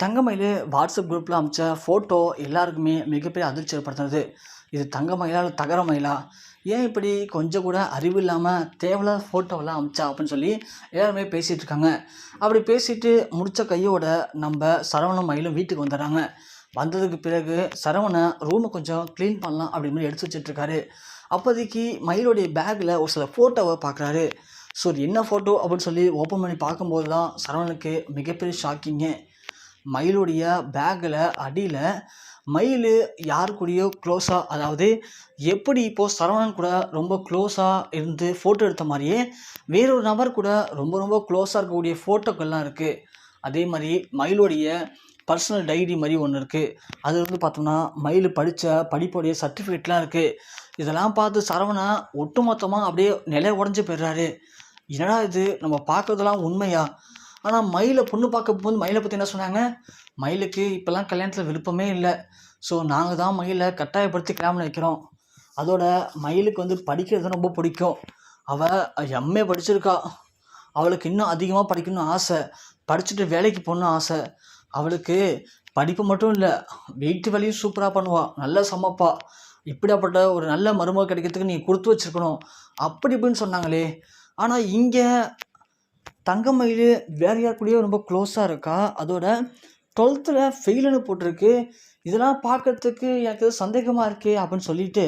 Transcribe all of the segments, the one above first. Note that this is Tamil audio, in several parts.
தங்கமயில் வாட்ஸ்அப் குரூப்பில் அமிச்ச ஃபோட்டோ எல்லாருக்குமே மிகப்பெரிய அதிர்ச்சி ஏற்படுத்துனது. இது தங்கமயிலா இல்லை தகர மயிலா? ஏன் இப்படி கொஞ்சம் கூட அறிவு இல்லாமல் தேவையில்லாத ஃபோட்டோவெல்லாம் அமிச்சா அப்படின்னு சொல்லி எல்லாருமே பேசிகிட்டு இருக்காங்க. அப்படி பேசிட்டு முடித்த கையோட நம்ம சரவணன் மயிலும் வீட்டுக்கு வந்துடுறாங்க. வந்ததுக்கு பிறகு சரவணை ரூமை கொஞ்சம் க்ளீன் பண்ணலாம் அப்படின்னு எடுத்து வச்சிட்ருக்காரு அப்போதைக்கு மயிலுடைய பேக்கில் ஒரு சில ஃபோட்டோவை பார்க்குறாரு ஸோ என்ன ஃபோட்டோ அப்படின்னு சொல்லி ஓப்பன் பண்ணி பார்க்கும்போது தான் சரவணனுக்கு மிகப்பெரிய ஷாக்கிங்கு மயிலுடைய பேக்கில் அடியில் மயில் யார் கூடயோ க்ளோஸாக அதாவது எப்படி இப்போது சரவணன் கூட ரொம்ப க்ளோஸாக இருந்து ஃபோட்டோ எடுத்த மாதிரியே வேறொரு நபர் கூட ரொம்ப ரொம்ப க்ளோஸாக இருக்கக்கூடிய ஃபோட்டோக்கள்லாம் இருக்குது அதே மாதிரி மயிலுடைய பர்சனல் டைரி மாதிரி ஒன்று இருக்குது அது வந்து பார்த்தோம்னா மயில் படித்த படிப்புடைய சர்டிஃபிகேட்லாம் இருக்குது இதெல்லாம் பார்த்து சரவணா ஒட்டுமொத்தமாக அப்படியே நிலை உடஞ்சி போயிடுறாரு. என்னடா இது? நம்ம பார்க்குறதெல்லாம் உண்மையா? ஆனால் மயிலை பொண்ணு பார்க்க போகும்போது மயிலை பற்றி என்ன சொன்னாங்க? மயிலுக்கு இப்போல்லாம் கல்யாணத்தில் விருப்பமே இல்லை. ஸோ நாங்கள் தான் மயிலை கட்டாயப்படுத்தி கல்யாணம் வைக்கிறோம். அதோட மயிலுக்கு வந்து படிக்கிறது ரொம்ப பிடிக்கும். அவள் எம்ஏ படிச்சிருக்கா. அவளுக்கு இன்னும் அதிகமாக படிக்கணும்னு ஆசை. படிச்சுட்டு வேலைக்கு போகணும்னு ஆசை. அவளுக்கு படிப்பு மட்டும் இல்லை வீட்டு வேலையும் சூப்பராக பண்ணுவாள் நல்லா சமைப்பா. இப்படியாப்பட்ட ஒரு நல்ல மருமக கிடைக்கிறதுக்கு நீ கொடுத்து வச்சிருக்கணும். அப்படி இப்படின்னு சொன்னாங்களே. ஆனால் இங்கே தங்கமயில் வேறு யார் கூடயோ ரொம்ப க்ளோஸாக இருக்கா? அதோட டுவெல்த்தில் ஃபெயிலுன்னு போட்டிருக்கு. இதெல்லாம் பார்க்கறதுக்கு எனக்கு ஏதோ சந்தேகமாக இருக்கே அப்படின்னு சொல்லிட்டு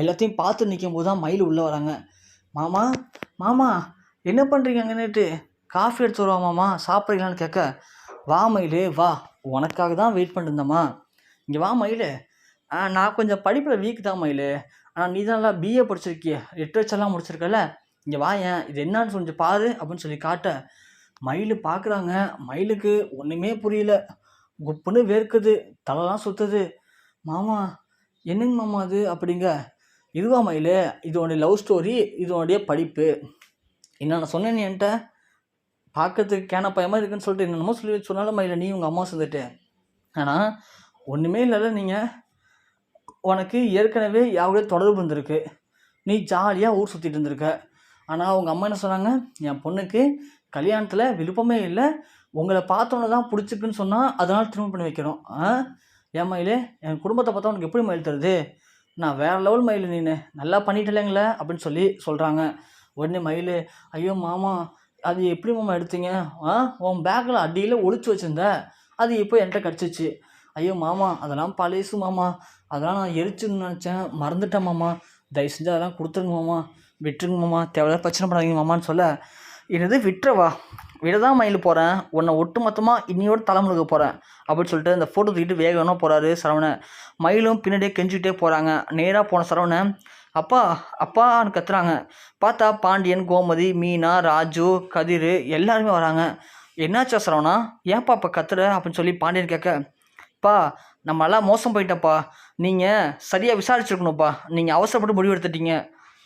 எல்லாத்தையும் பார்த்து நிற்கும் போது தான் மயில் உள்ளே வராங்க. மாமா மாமா என்ன பண்ணுறீங்கன்னுட்டு காஃபி எடுத்து வருவா மாமா. சாப்பிட்றீங்களான்னு கேட்க வா மயிலு வா. உனக்காக தான் வெயிட் பண்ணிருந்தம்மா இங்கே வா மயிலு. ஆ நான் கொஞ்சம் படிப்பில் வீக் தான் மயில். ஆனால் நீ தான் நல்லா பிஏ படிச்சிருக்கிய. லிட்ரேச்சர்லாம் முடிச்சிருக்கல இங்கே வா ஏன் இது என்னான்னு கொஞ்சம் பாரு அப்படின்னு சொல்லி காட்ட மயில் பார்க்குறாங்க மயிலுக்கு ஒன்றுமே புரியல. குப்புன்னு வேர்க்குது தலைலாம் சுற்றுது மாமா என்னங்க மாமா அது? அப்படிங்க. இதுவா மயில் இதோடைய லவ் ஸ்டோரி இதோடைய படிப்பு. என்ன நான் சொன்னேன் நீ என்கிட்ட? பார்க்கறதுக்கு கேன பயமாக இருக்குன்னு சொல்லிட்டு என்னென்னமோ சொல்லி சொன்னாலும் மயில் நீ உங்கள் அம்மா சேர்ந்துட்டு ஆனால் ஒன்றுமே இல்லைல்ல நீங்கள் உனக்கு ஏற்கனவே யாருடைய தொடர்பு இருந்திருக்கு. நீ ஜாலியாக ஊர் சுற்றிட்டு இருந்திருக்க. ஆனால் உங்கள் அம்மா என்ன சொன்னாங்க? என் பொண்ணுக்கு கல்யாணத்தில் விருப்பமே இல்லை. உங்களை பார்த்தோன்னே தான் பிடிச்சிக்குன்னு சொன்னால் அதனால் திரும்ப பண்ணி வைக்கிறோம் ஆ? ஏன் மயில்? என் குடும்பத்தை பார்த்தா உனக்கு எப்படி மயில் தருது? நான் வேறு லெவல் மயில் நீனு. நல்லா பண்ணிட்டலேங்களே அப்படின்னு சொல்லி சொல்கிறாங்க உடனே மயில் ஐயோ மாமா அது எப்படி மாமா எடுத்தீங்க? ஆ? உன் பேக்கில் அடியில் ஒழிச்சு வச்சுருந்த. அது இப்போ என்கிட்ட கிடச்சிச்சு. ஐயோ மாமா அதெல்லாம் பழசு மாமா. அதெல்லாம் நான் எரிச்சுன்னு நினச்சேன். மறந்துட்டேன் மாமா. தயவு செஞ்சு அதெல்லாம் கொடுத்துருங்க மாமா. விட்டுருங்க மாமா தேவையில்லாத பிரச்சனை பண்ணாதீங்க மாமான்னு சொல்ல என்னது விட்டுறவா? விடதான் மயில் போகிறேன் உன்னை ஒட்டு மொத்தமாக இன்னையோட தலைமுழுக்க போகிறேன் அப்படின்னு சொல்லிட்டு அந்த ஃபோட்டோ தூக்கிட்டு வேகமாக போகிறாரு சரவணன். மயிலும் பின்னாடியே கெஞ்சிக்கிட்டே போகிறாங்க நேராக போன சரவணன் அப்பா அப்பான்னு கத்துறாங்க. பார்த்தா பாண்டியன் கோமதி மீனா ராஜு கதிர் எல்லாருமே வராங்க. என்னாச்சா சரவணா? ஏன்ப்பா அப்போ கத்துற? அப்படின்னு சொல்லி பாண்டியன் கேட்க பா நம்ம எல்லாம் மோசம் போயிட்டப்பா நீங்கள் சரியாக விசாரிச்சிருக்கணும்ப்பா. நீங்கள் அவசரப்பட்டு முடிவு எடுத்துட்டீங்க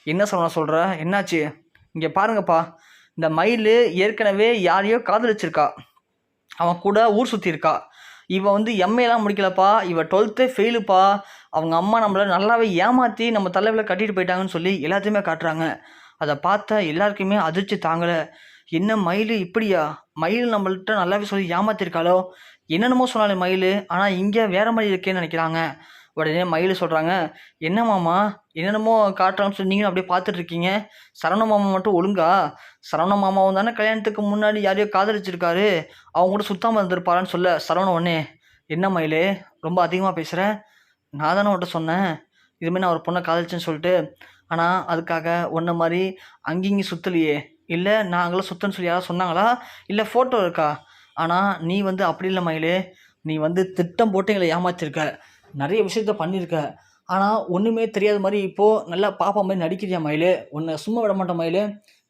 என்ன சரவணா சொல்கிற என்னாச்சு? இங்கே பாருங்கப்பா. இந்த மயில் ஏற்கனவே யாரையோ காதலிச்சிருக்கா. அவன் கூட ஊர் சுற்றியிருக்கா இவன் வந்து எம்ஏலாம் முடிக்கலப்பா. இவன் டுவெல்த்து ஃபெயிலுப்பா அவங்க அம்மா நம்மளை நல்லாவே ஏமாற்றி நம்ம தலைவில் கட்டிட்டு போயிட்டாங்கன்னு சொல்லி எல்லாத்தையுமே காட்டுறாங்க. அதை பார்த்தா எல்லாருக்குமே அதிர்ச்சி தாங்கலை. என்ன மயில் இப்படியா? மயில் நம்மள்கிட்ட நல்லாவே சொல்லி ஏமாத்திருக்காளோ? என்னென்னமோ சொன்னாலே மயில். ஆனால் இங்கே வேற மாதிரி இருக்கேன்னு நினைக்கிறாங்க. உடனே மயில் சொல்கிறாங்க என்ன மாமா என்னென்னமோ காட்டுறான்னு சொல்லி நீங்களும் அப்படியே பார்த்துட்ருக்கீங்க சரவண மாமா மட்டும் ஒழுங்கா? சரவண மாமாவும் தானே கல்யாணத்துக்கு முன்னாடி யாரையோ காதலிச்சிருக்காரு. அவங்க கூட சுத்தாமல் இருந்திருப்பாரான்னு சொல்ல சரவண உடனே என்ன மயிலே ரொம்ப அதிகமாக பேசுகிற நான் தானே உன்ட்ட சொன்னேன். இதுமாரி நான் ஒரு பொண்ணை காதலிச்சேன்னு சொல்லிட்டு. ஆனால் அதுக்காக ஒன்றை மாதிரி அங்கேயும் சுற்றலையே இல்லை நாங்களும் சுத்தன்னு சொல்லி யாராவது சொன்னாங்களா? இல்லை ஃபோட்டோ இருக்கா? ஆனால் நீ வந்து அப்படி இல்லை மயிலே. நீ வந்து திட்டம் போட்டு எங்களை ஏமாத்திருக்க. நிறைய விஷயத்த பண்ணியிருக்க. ஆனால் ஒன்றுமே தெரியாத மாதிரி இப்போது நல்லா பாப்பா மாதிரி நடிக்கிறியா மயில்? உன்னை சும்மா விட மாட்டேன் மயில்.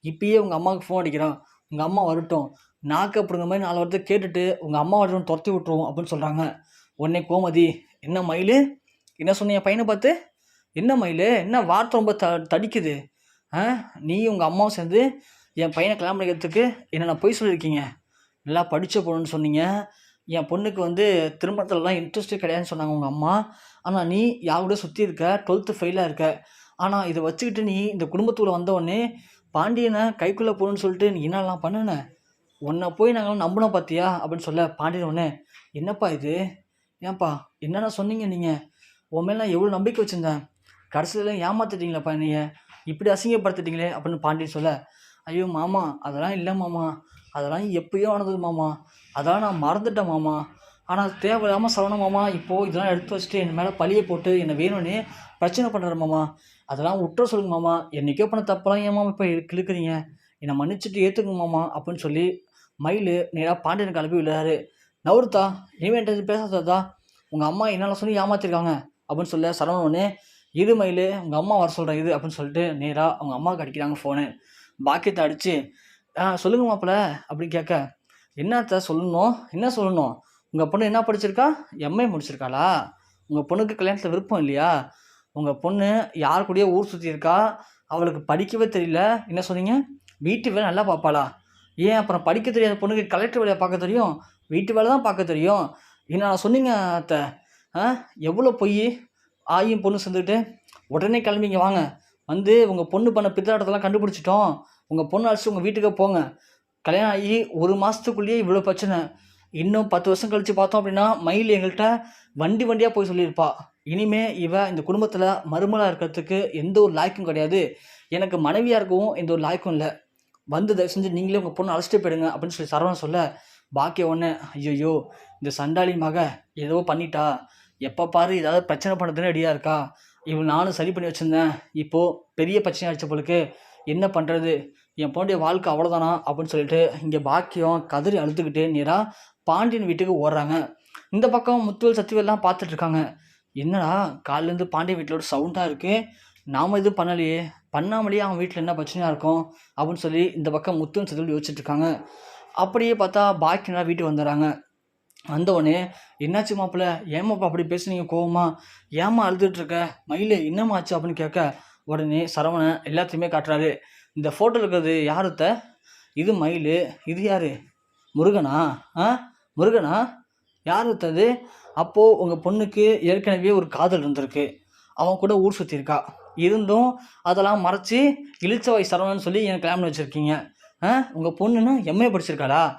இப்பயே உங்கள் அம்மாவுக்கு ஃபோன் அடிக்கிறான். உங்கள் அம்மா வரட்டும். நாக்கு அப்படிங்கிற மாதிரி நாலு வாரத்தை கேட்டுட்டு உங்கள் அம்மா வரட்டும் துரத்தி விட்ருவோம் அப்படின்னு சொல்கிறாங்க உடனே கோமதி. என்ன மயில்? என்ன சொன்னீங்க பையனை பார்த்து? என்ன மயில்? என்ன வார்த்தை ரொம்ப த தடிக்குது? ஆ? நீ உங்கள் அம்மாவும் சேர்ந்து என் பையனை கல்யாணம் பண்ணிக்கிறதுக்கு என்னென்ன பொய் சொல்லியிருக்கீங்க. நல்லா படித்த பொண்ணுன்னு சொன்னீங்க. என் பொண்ணுக்கு வந்து திருமணத்துலலாம் இன்ட்ரெஸ்ட்டே கிடையாதுன்னு சொன்னாங்க உங்கள் அம்மா. ஆனால் நீ யாரோட சுற்றி இருக்க? டுவெல்த்து ஃபெயிலாக இருக்க. ஆனால் இதை வச்சுக்கிட்டு நீ இந்த குடும்பத்துக்குள்ளே வந்தவொடனே பாண்டியனை கைக்குள்ளே போகணுன்னு சொல்லிட்டு நீ என்னெல்லாம் பண்ணுன? உன்னை போய் நாங்களாம் நம்பினோம் பார்த்தியா அப்படின்னு சொல்ல பாண்டியன் உடனே என்னப்பா இது? ஏன்ப்பா என்னென்ன சொன்னீங்க நீங்கள் உன் மேலே நான் எவ்வளோ நம்பிக்கை வச்சுருந்தேன். கடைசியில் ஏமாத்திட்டீங்களேப்பா நீங்கள் இப்படி அசிங்கப்படுத்திட்டீங்களே அப்படின்னு பாண்டியன் சொல்ல ஐயோ மாமா அதெல்லாம் இல்லை மாமா. அதெல்லாம் எப்பயோ ஆனது மாமா. அதான் நான் மறந்துட்டேன் மாமா. ஆனால் தேவையில்லாமல் சரவண மாமா. இப்போது இதெல்லாம் எடுத்து வச்சுட்டு என் மேலே பழியை போட்டு என்னை வேணும்னே பிரச்சனை பண்ணுறாரு மாமா. அதெல்லாம் விட்டுற சொல்லுங்க மாமா. என்னைக்கோ பண்ண தப்பெல்லாம் ஏன் மாமா இப்போ கிழக்குறீங்க? என்னை மன்னிச்சுட்டு ஏற்றுக்குங்க மாமா அப்படின்னு சொல்லி மயில் நேராக பாண்டியனுக்கு அனுப்பி விழுறாரு. நவருத்தா இனிமேட்டு பேசாததா உங்கள் அம்மா என்னால் சொல்லி ஏமாத்திருக்காங்க அப்படின்னு சொல்ல சரவணன் இது இரு மயில் உங்கள் அம்மா வர சொல்கிறேன் இது அப்படின்னு சொல்லிட்டு நேராக அவங்க அம்மாவுக்கு அடிக்கிறாங்க ஃபோனு பாக்கியத்தை அடித்து ஆ சொல்லுங்க மாப்பிள்ள அப்படின்னு கேட்க என்னத்த சொல்லணும்? என்ன சொல்லணும்? உங்கள் பொண்ணு என்ன படிச்சிருக்கா? எம்ஏ முடிச்சிருக்காளா? உங்கள் பொண்ணுக்கு கல்யாணத்தில் விருப்பம் இல்லையா? உங்கள் பொண்ணு யார் கூடயே ஊர் சுற்றி இருக்கா? அவளுக்கு படிக்கவே தெரியல. என்ன சொன்னீங்க? வீட்டு வேலை நல்லா பார்ப்பாளா? ஏன்? அப்புறம் படிக்க தெரியாத பொண்ணுக்கு கலெக்டர் வேலையை பார்க்க தெரியும்? வீட்டு வேலை தான் பார்க்க தெரியும். என்ன நான் சொன்னீங்க அத்தை? ஆ? எவ்வளோ பொய்? ஆயும் பொண்ணு சேர்ந்துக்கிட்டு உடனே கிளம்பிங்க வாங்க. வந்து உங்கள் பொண்ணு பண்ண பித்தாட்டத்தெல்லாம் கண்டுபிடிச்சிட்டோம். உங்கள் பொண்ணு அழைச்சி உங்கள் வீட்டுக்கு போங்க. கல்யாணம் ஆகி ஒரு மாதத்துக்குள்ளேயே இவ்வளோ பிரச்சனை. இன்னும் பத்து வருஷம் கழித்து பார்த்தோம் அப்படின்னா மயில் எங்கள்கிட்ட வண்டி வண்டியாக போய் சொல்லியிருப்பா. இனிமே இவ இந்த குடும்பத்தில் மருமலாக இருக்கிறதுக்கு எந்த ஒரு லாய்க்கும் கிடையாது. எனக்கு மனைவியாக இருக்கவும் எந்த ஒரு லாய்க்கும் இல்லை. வந்து தயவு செஞ்சு நீங்களே உங்கள் பொண்ணு அழைச்சிட்டு போயிடுங்க அப்படின்னு சொல்லி சரவணன் சொல்ல பாக்கிய ஒன்று ஐயோ இந்த சண்டாளி மக ஏதோ பண்ணிட்டா. எப்போ பாரு ஏதாவது பிரச்சனை பண்ணுறதுன்னு ரெடியாக இருக்கா. இவள் நானும் சரி பண்ணி வச்சுருந்தேன். இப்போது பெரிய பிரச்சனை ஆயிடுச்ச போலுக்கு. என்ன பண்ணுறது என் பொண்ணுடைய வாழ்க்கை அவ்வளோதானா அப்படின்னு சொல்லிட்டு இங்கே பாக்கியம் கதறி அழுதுகிட்டு நேராக பாண்டியன் வீட்டுக்கு ஓடுறாங்க. இந்த பக்கம் முத்துவல் சத்திவெல்லாம் பார்த்துட்ருக்காங்க என்னடா காலிலேருந்து பாண்டியன் வீட்டிலோட சவுண்டாக இருக்குது நாம் எதுவும் பண்ணலையே. பண்ணாமலேயே அவன் வீட்டில் என்ன பிரச்சனையாக இருக்கும்? அப்படின்னு சொல்லி இந்த பக்கம் முத்துவல் சத்திவல் யோசிச்சுட்டு இருக்காங்க. அப்படியே பார்த்தா பாக்கியனா வீட்டுக்கு வந்துடுறாங்க. வந்தவொடனே என்னாச்சு மாப்பிள்ள? ஏமாப்பா அப்படி பேசுனீங்க? கோவமா? ஏமா அழுதுட்டு இருக்க? மயில் என்னம்மா ஆச்சு? அப்படின்னு கேட்க உடனே சரவணன் எல்லாத்தையுமே காட்டுறாரு. இந்த ஃபோட்டோவில் இருக்கிறது யாருத்த இது மயில். இது யார்? முருகனா? ஆ? முருகனா? யார் அது? அப்போது உங்கள் பொண்ணுக்கு ஏற்கனவே ஒரு காதல் இருந்திருக்கு. அவன் கூட ஊர் சுற்றியிருக்கா இருந்தும் அதெல்லாம் மறைச்சி இளிச்சவாய் சரவணன் சொல்லி என் கல்யாணம் வச்சுருக்கீங்க. ஆ? உங்கள் பொண்ணுன்னு எம்ஏ படிச்சிருக்காளா?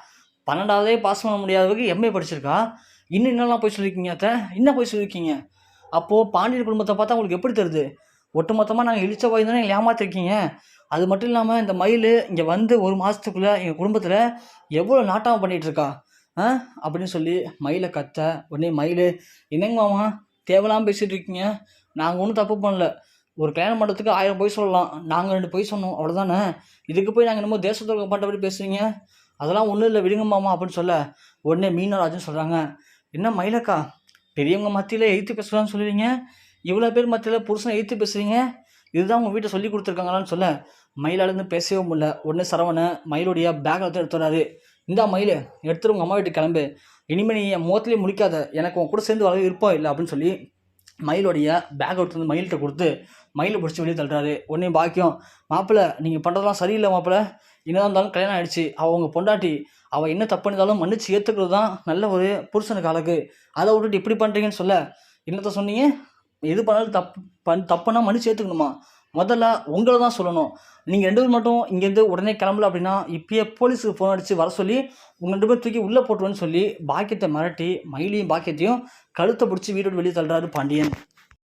பன்னெண்டாவதே பாஸ் பண்ண முடியாதவங்க எம்ஏ படிச்சிருக்கா? இன்னும் என்னெல்லாம் போய் சொல்லியிருக்கீங்க அத்தை? என்ன போய் சொல்லியிருக்கீங்க அப்போது பாண்டியன் குடும்பத்தை பார்த்தா உங்களுக்கு எப்படி தருது ஒட்டுமொத்தமாக நாங்கள் இழிச்ச வாய் தானே ஏமாத்திருக்கீங்க. அது மட்டும் இல்லாமல் இந்த மயில் இங்கே வந்து ஒரு மாதத்துக்குள்ளே எங்கள் குடும்பத்தில் எவ்வளோ நாட்டம் பண்ணிகிட்டு இருக்கா? ஆ? அப்படின்னு சொல்லி மயிலை கத்த உடனே மயில் என்னங்க மாமா தேவையில்லாமல் பேசிகிட்டு இருக்கீங்க. நாங்கள் ஒன்றும் தப்பு பண்ணல. ஒரு கல்யாணம் பண்ணுறதுக்கு ஆயிரம் பொய் சொல்லலாம். நாங்கள் ரெண்டு பொய் சொன்னோம். அவ்வளோதானே இதுக்கு போய் நாங்கள் என்னமோ தேசத்துக்கு பண்ணுறபடி பேசுகிறீங்க அதெல்லாம் ஒன்றும் இல்லை விடுங்க மாமா அப்படின்னு சொல்ல உடனே மீனராஜன் சொல்கிறாங்க என்ன மயிலக்கா பெரியவங்க மத்தியில் எழுத்து பேசுகிறான்னு சொல்லுவீங்க இவ்வளோ பேர் மத்தியில் புருஷனை எழுத்து பேசுகிறீங்க இதுதான் உங்கள் வீட்டை சொல்லி கொடுத்துருக்காங்களான்னு சொல்ல. மயிலாலேருந்து பேசவே முடியல. உடனே சரவணை மயிலுடைய பேக்கை எடுத்து எடுத்து இந்தா மயில் எடுத்துட்டு உங்கள் அம்மா வீட்டுக்கு கிளம்பு. இனிமேல் நீ என் முகத்துலேயே முடிக்காத எனக்கு உன் கூட சேர்ந்து வர விருப்பம் இல்லை அப்படின்னு சொல்லி மயிலுடைய பேக் எடுத்து வந்து மயில்கிட்ட கொடுத்து மயிலை பிடிச்சி வெளியே தள்ளுறாரு. உடனே பாக்கியம் மாப்பிள்ளை நீங்கள் பண்ணுறதெல்லாம் சரியில்லை மாப்பிள்ளை என்னதான் இருந்தாலும் கல்யாணம் ஆகிடுச்சு அவள் உங்கள் பொண்டாட்டி. அவள் என்ன தப்பு இருந்தாலும் மன்னிச்சு ஏற்றுக்கிறது தான் நல்ல ஒரு புருஷனுக்கு அழகு. அதை விட்டுட்டு இப்படி பண்ணுறீங்கன்னு சொல்ல என்னத்த சொன்னீங்க? எது பண்ணாலும் தப்பு பண் தப்புனா மன்னிச்சு ஏற்றுக்கணுமா முதல்ல உங்களை தான் சொல்லணும். நீங்கள் ரெண்டு பேர் மட்டும் இங்கேருந்து உடனே கிளம்பல அப்படின்னா இப்பயே போலீஸுக்கு ஃபோன் அடித்து வர சொல்லி உங்கள் ரெண்டு பேர் தூக்கி உள்ளே போட்டுருவேன்னு சொல்லி பாக்கியத்தை மிரட்டி மயிலையும் பாக்கியத்தையும் கழுத்தை பிடிச்சி வீட்டோட வெளியே தள்ளுறாரு பாண்டியன்.